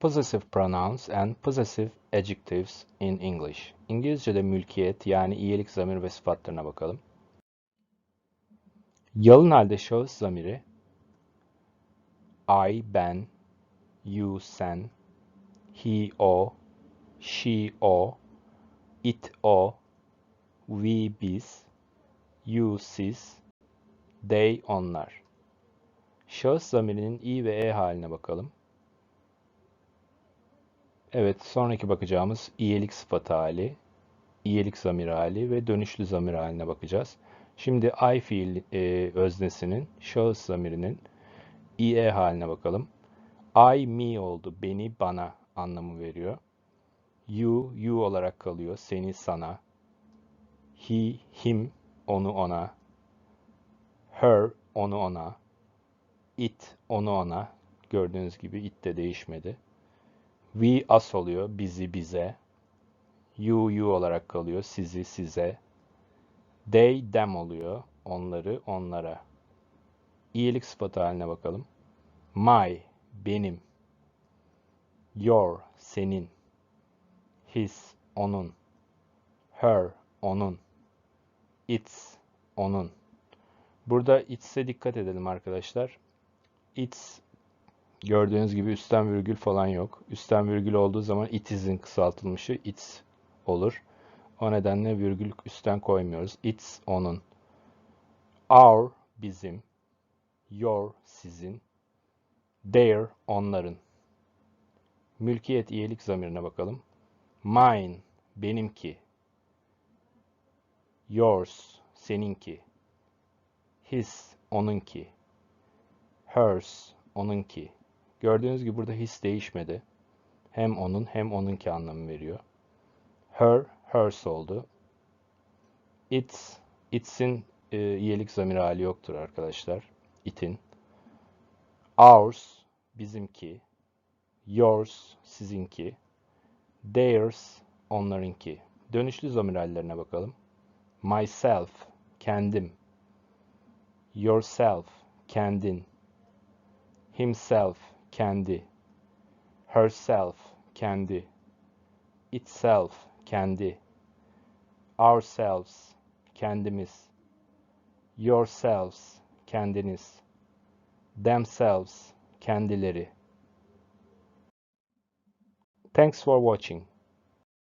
Possessive pronouns and possessive adjectives in English. İngilizce'de mülkiyet yani iyilik zamir ve sıfatlarına bakalım. Yalın halde şahıs zamiri I, ben, you, sen, he, o, she, o, it, o, we, biz, you, siz, they, onlar. Şahıs zamirinin i ve e haline bakalım. Evet, sonraki bakacağımız iyilik sıfatı hali, iyilik zamir hali ve dönüşlü zamir haline bakacağız. Şimdi I fiil e, öznesinin, şahıs zamirinin IE haline bakalım. I, me oldu. Beni, bana anlamı veriyor. You, you olarak kalıyor. Seni, sana. He, him, onu, ona. Her, onu, ona. It, onu, ona. Gördüğünüz gibi it de değişmedi. We, us oluyor. Bizi, bize. You, you olarak kalıyor. Sizi, size. They, them oluyor. Onları, onlara. İyilik sıfatı haline bakalım. My, benim. Your, senin. His, onun. Her, onun. Its, onun. Burada its'e dikkat edelim arkadaşlar. Its gördüğünüz gibi üstten virgül falan yok. Üstten virgül olduğu zaman it is'in kısaltılmışı its olur. O nedenle virgül üstten koymuyoruz. Its onun. Our bizim. Your sizin. Their onların. Mülkiyet iyilik zamirine bakalım. Mine benimki. Yours seninki. His onunki. Hers onunki. Gördüğünüz gibi burada his değişmedi. Hem onun hem onunki anlamı veriyor. Her, hers oldu. It's, its'in e, iyilik zamir hali yoktur arkadaşlar. It'in. Ours, bizimki. Yours, sizinki. Theirs, onlarınki. Dönüşlü zamir hallerine bakalım. Myself, kendim. Yourself, kendin. Himself, kendi. Herself, kendi. Itself, kendi. Ourselves, kendimiz. Yourselves, kendiniz. Themselves, kendileri. Thanks for watching.